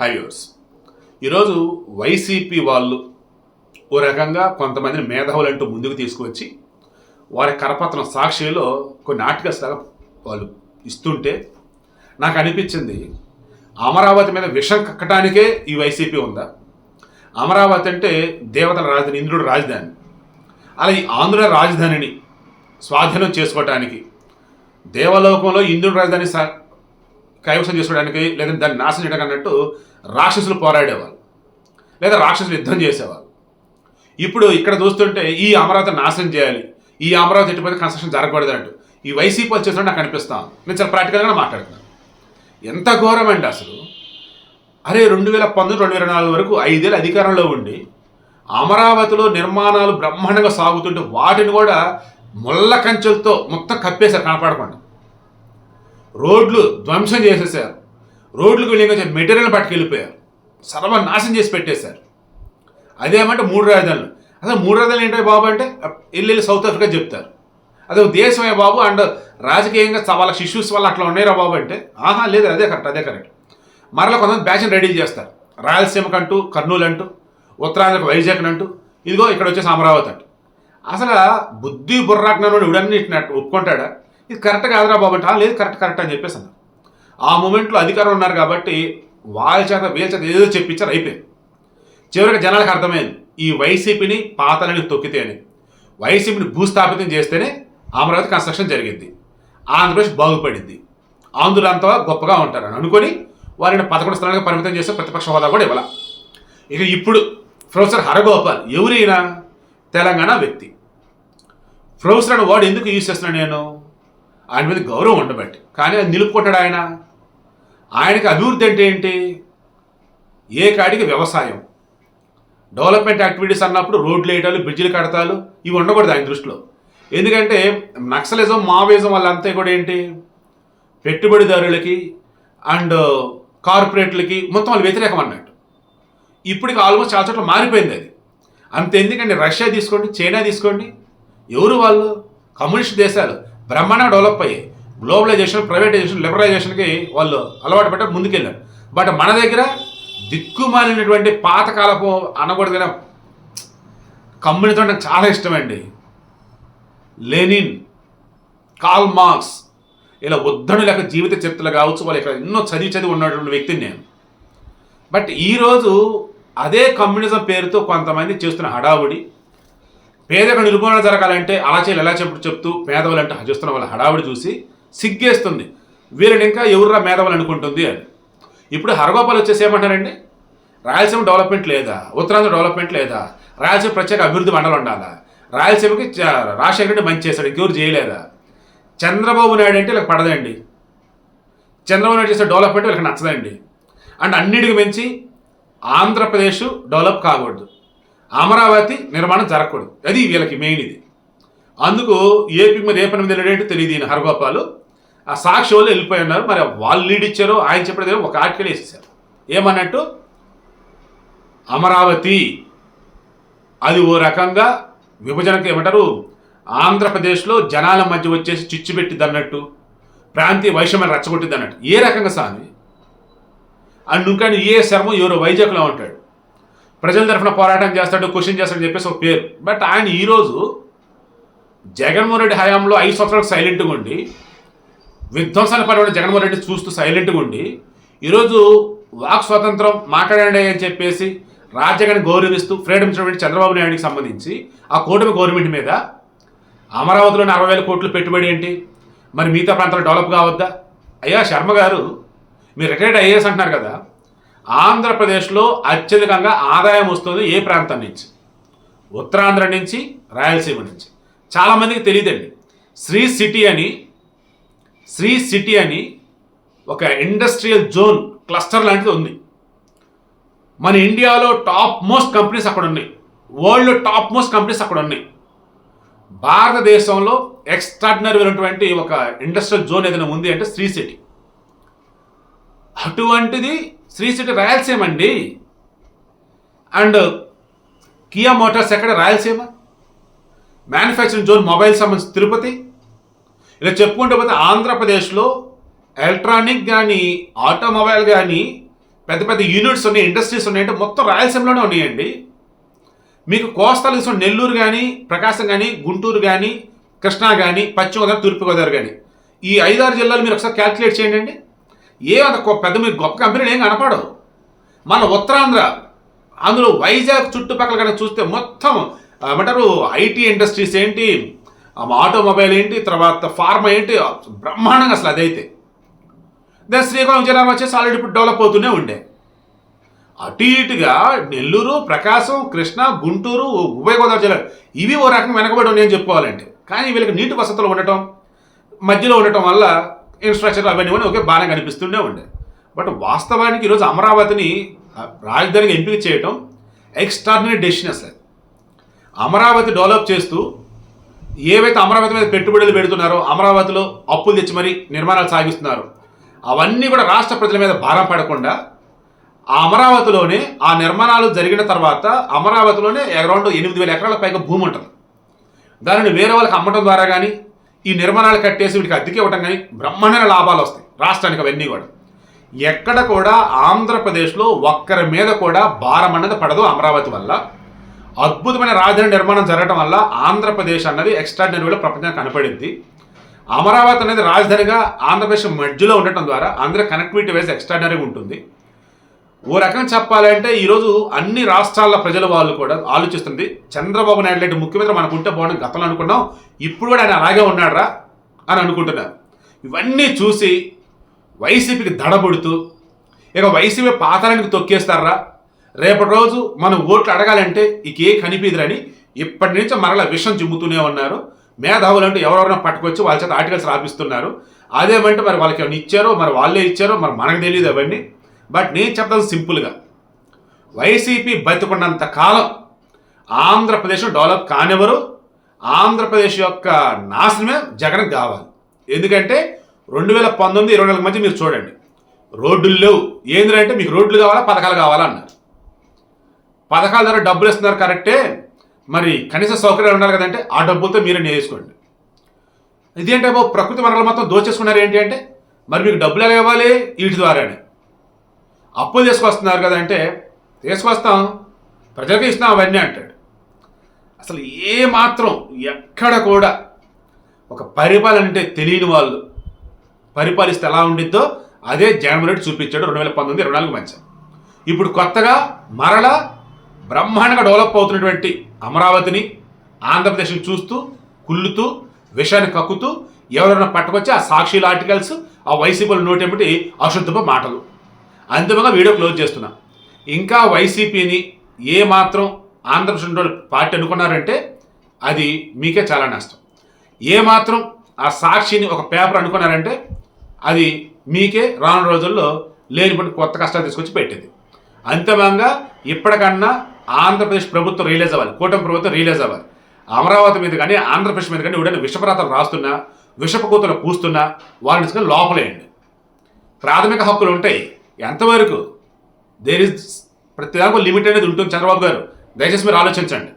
హైవర్స్ ఈరోజు వైసీపీ వాళ్ళు ఓ రకంగా కొంతమందిని మేధావులంటూ ముందుకు తీసుకువచ్చి వారి కరపత్రం సాక్షిలో కొన్ని ఆర్టికల్స్ లాగా వాళ్ళు ఇస్తుంటే నాకు అనిపించింది అమరావతి మీద విషం కక్కటానికే ఈ వైసీపీ ఉందా? అమరావతి అంటే దేవతల రాజధాని ఇంద్రుడు రాజధాని. అలా ఈ ఆంధ్ర రాజధానిని స్వాధీనం చేసుకోవటానికి దేవలోకంలో ఇంద్రుడు రాజధాని కైవసం చేసుకోవడానికి లేదా దాన్ని నాశనం చేయడానికి అన్నట్టు రాక్షసులు పోరాడేవాళ్ళు. లేదా రాక్షసులు యుద్ధం చేసేవాళ్ళు. ఇప్పుడు ఇక్కడ చూస్తుంటే ఈ అమరావతి నాశనం చేయాలి. ఈ అమరావతి ఎటుపోతే కన్స్ట్రక్షన్ జరగకూడదు అంటూ ఈ వైసీపీ వచ్చేసినట్టు నాకు అనిపిస్తాను నేను చాలా ప్రాక్టికల్గా మాట్లాడుతున్నాను ఎంత ఘోరం అండి అసలు. అరే రెండు వేల పంతొమ్మిది రెండు వేల నాలుగు వరకు ఐదేళ్ళు అధికారంలో ఉండి అమరావతిలో నిర్మాణాలు బ్రహ్మాండంగా సాగుతుంటే వాటిని కూడా ముళ్ళ కంచెలతో మొత్తం కప్పేశారు కనపడకుండా. రోడ్లు ధ్వంసం చేసేసారు రోడ్లకు వెళ్ళి మెటీరియల్ పట్టుకెళ్ళిపోయారు. సర్వనాశం చేసి పెట్టేశారు. అదేమంటే మూడు రాజధానులు. అసలు మూడు రాజధానులు ఏంటో బాబు అంటే వెళ్ళి సౌత్ ఆఫ్రికా చెప్తారు. అదే దేశమే బాబు? అండ్ రాజకీయంగా స- వాళ్ళ ఇష్యూస్ వల్ల అట్లా ఉన్నాయిరా బాబు అంటే ఆహా లేదు అదే కరెక్ట్ అదే కరెక్ట్. మరలా కొంతమంది బ్యాచ్ని రెడీ చేస్తారు. రాయలసీమకు అంటూ కర్నూలు అంటూ ఉత్తరాంధ్రకు వైజాగ్ అంటూ ఇదిగో ఇక్కడ వచ్చేసి అమరావతి అంటూ. అసలు బుద్ధి బుర్రాజ్ఞానుడు ఇవన్నీ ఒప్పుకుంటాడా? ఇది కరెక్ట్ కాదురా బాబు అంటే. లేదు కరెక్ట్ కరెక్ట్ అని చెప్పేసి అన్నారు. ఆ మూమెంట్లో అధికారం ఉన్నారు కాబట్టి వాళ్ళ చేత వీళ్ళ చేత ఏదో చెప్పించారు అయిపోయింది. చివరికి జనాలకు అర్థమైంది ఈ వైసీపీని పాతలని తొక్కితేనే వైసీపీని భూస్థాపితం చేస్తేనే అమరావతి కన్స్ట్రక్షన్ జరిగింది. ఆంధ్రప్రదేశ్ బాగుపడింది. ఆంధ్రులంతా గొప్పగా ఉంటారని అనుకొని వారిని పదకొండు స్థానాలకు పరిమితం చేస్తే ప్రతిపక్ష హోదా కూడా ఇవ్వాల? ఇక ఇప్పుడు ప్రొఫెసర్ హరగోపాల్ ఎవరైనా తెలంగాణ వ్యక్తి. ప్రొఫెసర్ అని వాడు ఎందుకు యూజ్ చేస్తున్నాను నేను? ఆయన మీద గౌరవం ఉండబట్టి. కానీ అది నిలుపుకుంటాడు ఆయన. ఆయనకి అభివృద్ధి అంటే ఏంటి? ఏ కాడికి వ్యవసాయం. డెవలప్మెంట్ యాక్టివిటీస్ అన్నప్పుడు రోడ్లు వేయటాలు బ్రిడ్జిలు కడతాలు ఇవి ఉండకూడదు ఆయన దృష్టిలో. ఎందుకంటే నక్సలిజం మావోయిజం వాళ్ళంతా కూడా ఏంటి? పెట్టుబడిదారులకి అండ్ కార్పొరేట్లకి మొత్తం వాళ్ళు వ్యతిరేకం అన్నట్టు. ఇప్పటికి ఆల్మోస్ట్ చాలా చోట్ల మారిపోయింది అది. అంత ఎందుకంటే రష్యా తీసుకోండి చైనా తీసుకోండి. ఎవరు వాళ్ళు? కమ్యూనిస్ట్ దేశాలు. బ్రహ్మాండంగా డెవలప్ అయ్యాయి గ్లోబలైజేషన్ ప్రైవేటైజేషన్ లిబరలైజేషన్కి వాళ్ళు అలవాటు పెట్ట ముందుకెళ్ళారు. బట్ మన దగ్గర దిక్కుమాలినటువంటి పాతకాలపు అనకూడదైన కమ్యూనిటీ కమ్యూనిజం అంటే నాకు చాలా ఇష్టమండి. లెనిన్ కాల్ మార్క్స్ ఇలా ఉద్ధరణ లేక జీవిత చరిత్రలు కావచ్చు వాళ్ళు ఇక్కడ ఎన్నో చదివి చదివి ఉన్నటువంటి వ్యక్తిని నేను. బట్ ఈరోజు అదే కమ్యూనిజం పేరుతో కొంతమంది చేస్తున్న హడావుడి పేదక నిర్మూలన జరగాలంటే అలా చేయాలి ఎలా చెప్పు చెప్తూ పేదవాళ్ళు అంటే చూస్తున్న వాళ్ళ హడావుడి చూసి సిగ్గేస్తుంది. వీళ్ళని ఇంకా ఎవర్రా మేధావులు అనుకుంటుంది అని. ఇప్పుడు హరగోపాల్ వచ్చేసి ఏమంటారండి? రాయలసీమ డెవలప్మెంట్ లేదా? ఉత్తరాంధ్ర డెవలప్మెంట్ లేదా? రాయలసీమ ప్రత్యేక అభివృద్ధి మండలం ఉండాలా? రాయలసీమకి రాజశేఖర రెడ్డి మంచి చేశాడు ఇంకెవరు చేయలేదా? చంద్రబాబు నాయుడు అంటే వీళ్ళకి పడదండి. చంద్రబాబు నాయుడు చేసే డెవలప్మెంట్ వీళ్ళకి నచ్చదండి. అండ్ అన్నిటికి మించి ఆంధ్రప్రదేశ్ డెవలప్ కాకూడదు. అమరావతి నిర్మాణం జరగకూడదు. అది వీళ్ళకి మెయిన్ ఇది. అందుకు ఏపీ మీద ఏ పని మీద వెళ్ళాడంటే తెలియదు ఈయన హరగోపాలు. ఆ సాక్షి వాళ్ళు వెళ్ళిపోయి ఉన్నారు. మరి వాళ్ళు లీడ్ ఇచ్చారో ఆయన చెప్పేది ఒక ఆర్టికల్ వేసేసారు. ఏమన్నట్టు? అమరావతి అది ఓ రకంగా విభజనకు ఏమంటారు? ఆంధ్రప్రదేశ్లో జనాల మధ్య వచ్చేసి చిచ్చు పెట్టిద్దన్నట్టు ప్రాంతీయ వైషమ్యం రచ్చగొట్టిద్దన్నట్టు. ఏ రకంగా స్వామి అండ్ ఇంకా ఏ శర్మ ఎవరో వైజాగ్లో ఉంటాడు. ప్రజల తరఫున పోరాటం చేస్తాడు క్వశ్చన్ చేస్తాడు చెప్పేసి ఒక పేరు. బట్ ఆయన ఈరోజు జగన్మోహన్ రెడ్డి హయాంలో ఐదు సంవత్సరాలకు సైలెంట్గా ఉండి విధ్వంసాల పరమైన జగన్మోహన్ రెడ్డి చూస్తూ సైలెంట్గా ఉండి ఈరోజు వాక్ స్వాతంత్రం మాట్లాడండి అని చెప్పేసి రాజ్యాంగాన్ని గౌరవిస్తూ ఫ్రీడమ్ ఇచ్చినటువంటి చంద్రబాబు నాయుడికి సంబంధించి ఆ కూటమి గవర్నమెంట్ మీద అమరావతిలోని అరవై వేల కోట్లు పెట్టుబడి ఏంటి? మరి మిగతా ప్రాంతాలు డెవలప్ కావద్దా? అయ్యా శర్మ గారు మీరు రిటైర్డ్ ఐఏఎస్ అంటున్నారు కదా. ఆంధ్రప్రదేశ్లో అత్యధికంగా ఆదాయం వస్తుంది ఏ ప్రాంతం నుంచి? ఉత్తరాంధ్ర నుంచి రాయలసీమ నుంచి. చాలామందికి తెలియదండి. శ్రీ సిటీ అని శ్రీ సిటీ అని ఒక ఇండస్ట్రియల్ జోన్ క్లస్టర్ లాంటిది ఉంది. మన ఇండియాలో టాప్ మోస్ట్ కంపెనీస్ అక్కడ ఉన్నాయి. వరల్డ్లో టాప్ మోస్ట్ కంపెనీస్ అక్కడ ఉన్నాయి. భారతదేశంలో ఎక్స్ట్రాడినరీ అయినటువంటి ఒక ఇండస్ట్రియల్ జోన్ ఏదైనా ఉంది అంటే శ్రీ సిటీ. అటువంటిది శ్రీ సిటీ రాయలసీమ అండి. అండ్ కియా మోటార్స్ ఎక్కడ? రాయలసీమ? మ్యానుఫ్యాక్చరింగ్ జోన్ మొబైల్ సంబంధించి తిరుపతి. ఇలా చెప్పుకుంటే పోతే ఆంధ్రప్రదేశ్లో ఎలక్ట్రానిక్ కానీ ఆటోమొబైల్ కానీ పెద్ద పెద్ద యూనిట్స్ ఉన్నాయి ఇండస్ట్రీస్ ఉన్నాయంటే మొత్తం రాయలసీమలోనే ఉన్నాయండి. మీకు కోస్తాలు తీసుకున్న నెల్లూరు కానీ ప్రకాశం కానీ గుంటూరు కానీ కృష్ణా కానీ పశ్చిమ గోదావరి తూర్పు గోదావరి కానీ ఈ ఐదారు జిల్లాలు మీరు ఒకసారి క్యాల్కులేట్ చేయండి ఏ ఏమంత గొప్ప- పెద్ద మీరు గొప్ప కంపెనీలు ఏం కనపడవు మన ఉత్తరాంధ్ర అందులో వైజాగ్ చుట్టుపక్కల కనుక చూస్తే మొత్తం ఏమంటారు ఐటీ ఇండస్ట్రీస్ ఏంటి ఆటోమొబైల్ ఏంటి తర్వాత ఫార్మా ఏంటి బ్రహ్మాండంగా అసలు అదైతే. దాని శ్రీకాకుళం జిల్లా వచ్చేసి ఆల్రెడీ ఇప్పుడు డెవలప్ అవుతూనే ఉండే. అటు ఇటుగా నెల్లూరు ప్రకాశం కృష్ణ గుంటూరు ఉభయ గోదావరి జిల్లాలు ఇవి ఓ రకంగా వెనకబడి ఉన్నాయని చెప్పుకోవాలంటే. కానీ వీళ్ళకి నీటి వసతులు ఉండటం మధ్యలో ఉండటం వల్ల ఇన్ఫ్రాస్ట్రక్చర్ అవన్నీ కూడా ఒకే బాగా కనిపిస్తూనే ఉండే. బట్ వాస్తవానికి ఈరోజు అమరావతిని రాజధానిగా ఎంపిక చేయటం ఎక్స్ట్రాడినరీ డెసిషన్ అసలు. అమరావతి డెవలప్ చేస్తూ ఏవైతే అమరావతి మీద పెట్టుబడులు పెడుతున్నారో అమరావతిలో అప్పులు తెచ్చి మరీ నిర్మాణాలు సాగిస్తున్నారు. అవన్నీ కూడా రాష్ట్ర ప్రజల మీద భారం పడకుండా ఆ అమరావతిలోనే ఆ నిర్మాణాలు జరిగిన తర్వాత అమరావతిలోనే అరౌండ్ ఎనిమిది వేల ఎకరాల పైగా భూమి ఉంటుంది. దానిని వేరే వాళ్ళకి అమ్మటం ద్వారా కానీ ఈ నిర్మాణాలు కట్టేసి వీటికి అద్దెకి ఇవ్వటం కానీ బ్రహ్మాండమైన లాభాలు వస్తాయి. రాష్ట్రానికి అవన్నీ కూడా. ఎక్కడ కూడా ఆంధ్రప్రదేశ్లో ఒక్కరి మీద కూడా భారం అన్నది పడదు అమరావతి వల్ల. అద్భుతమైన రాజధాని నిర్మాణం జరగడం వల్ల ఆంధ్రప్రదేశ్ అన్నది ఎక్స్ట్రాడినరీలో ప్రపంచానికి కనపడింది. అమరావతి అనేది రాజధానిగా ఆంధ్రప్రదేశ్ మధ్యలో ఉండటం ద్వారా ఆంధ్ర కనెక్టివిటీ వైజ్ ఎక్స్ట్రాడినరీగా ఉంటుంది. ఓ రకం చెప్పాలంటే ఈరోజు అన్ని రాష్ట్రాల ప్రజల వాళ్ళు కూడా ఆలోచిస్తుంది. చంద్రబాబు నాయుడు లాంటి ముఖ్యమంత్రి మనకు ఉంటే బాగుంది గతంలో అనుకున్నాం. ఇప్పుడు కూడా ఆయన అలాగే ఉన్నాడురా అని అనుకుంటున్నారు. ఇవన్నీ చూసి వైసీపీకి దడబడుతూ ఇక వైసీపీ పాతానికి తొక్కేస్తారా? రేపటి రోజు మనం ఓట్లు అడగాలంటే ఇక ఏ కనిపిదిరని ఇప్పటి నుంచి మరలా విషం చిమ్ముతూనే ఉన్నారు. మేధావులు అంటే ఎవరెవరైనా పట్టుకొచ్చి వాళ్ళ చేత ఆర్టికల్స్ రాపిస్తున్నారు. అదేమంటే మరి వాళ్ళకి ఏమైనా ఇచ్చారో మరి వాళ్ళే ఇచ్చారో మరి మనకు తెలియదు అవన్నీ. బట్ నేను చెప్తాను సింపుల్గా. వైసీపీ బతుకున్నంత కాలం ఆంధ్రప్రదేశ్ డెవలప్ కానివ్వరు ఆంధ్రప్రదేశ్ యొక్క నాశనమే జగన్ కావాలి. ఎందుకంటే రెండు వేల పంతొమ్మిది ఇరవై నాలుగు మధ్య మీరు చూడండి రోడ్లు లేవు. ఏంటంటే మీకు రోడ్లు కావాలా పథకాలు కావాలా అన్నారు. పథకాల ద్వారా డబ్బులు ఇస్తున్నారు కరెక్టే మరి కనీస సౌకర్యాలు ఉండాలి కదంటే ఆ డబ్బులతో మీరే నేర్చుకోండి ఇదేంటే బాబు ప్రకృతి వనరులు మొత్తం దోచేసుకున్నారు ఏంటి అంటే మరి మీకు డబ్బులు ఎలా ఇవ్వాలి? వీటి ద్వారానే. అప్పులు తీసుకొస్తున్నారు కదంటే తీసుకొస్తాం ప్రజలకు ఇస్తాం అవన్నీ అంటాడు. అసలు ఏ మాత్రం ఎక్కడ కూడా ఒక పరిపాలన అంటే తెలియని వాళ్ళు పరిపాలిస్తే ఎలా ఉండిద్దో అదే జగన్మోహన్ రెడ్డి చూపించాడు రెండు వేల పంతొమ్మిది ఇరవై నాలుగు మధ్య. ఇప్పుడు కొత్తగా మరల బ్రహ్మాండంగా డెవలప్ అవుతున్నటువంటి అమరావతిని ఆంధ్రప్రదేశ్ని చూస్తూ కుళ్ళుతూ విషాన్ని కక్కుతూ ఎవరైనా పట్టుకొచ్చి ఆ సాక్షిల ఆర్టికల్స్ ఆ వైసీపీల నోటేమిటి అశుద్ధపు మాటలు. అంతిమంగా వీడియో క్లోజ్ చేస్తున్నా. ఇంకా వైసీపీని ఏ మాత్రం ఆంధ్రప్రదేశ్ పార్టీ అనుకున్నారంటే అది మీకే చాలా నష్టం. ఏ మాత్రం ఆ సాక్షిని ఒక పేపర్ అనుకున్నారంటే అది మీకే రాను రోజుల్లో లేనిపటి కొత్త కష్టాలు తీసుకొచ్చి పెట్టింది. అంతిమంగా ఇప్పటికన్నా ఆంధ్రప్రదేశ్ ప్రభుత్వం రియలైజ్ అవ్వాలి. కూటమి ప్రభుత్వం రియలైజ్ అవ్వాలి. అమరావతి మీద కానీ ఆంధ్రప్రదేశ్ మీద కానీ ఎవడైనా విషపరాతలు రాస్తున్నా విషపకూతలు పూస్తున్నా వాళ్ళని లోపలేయండి. ప్రాథమిక హక్కులు ఉంటాయి. ఎంతవరకు? దేర్ ఇస్ ప్రతి దాకా లిమిట్ అనేది ఉంటుంది చంద్రబాబు గారు. దయచేసి మీరు ఆలోచించండి.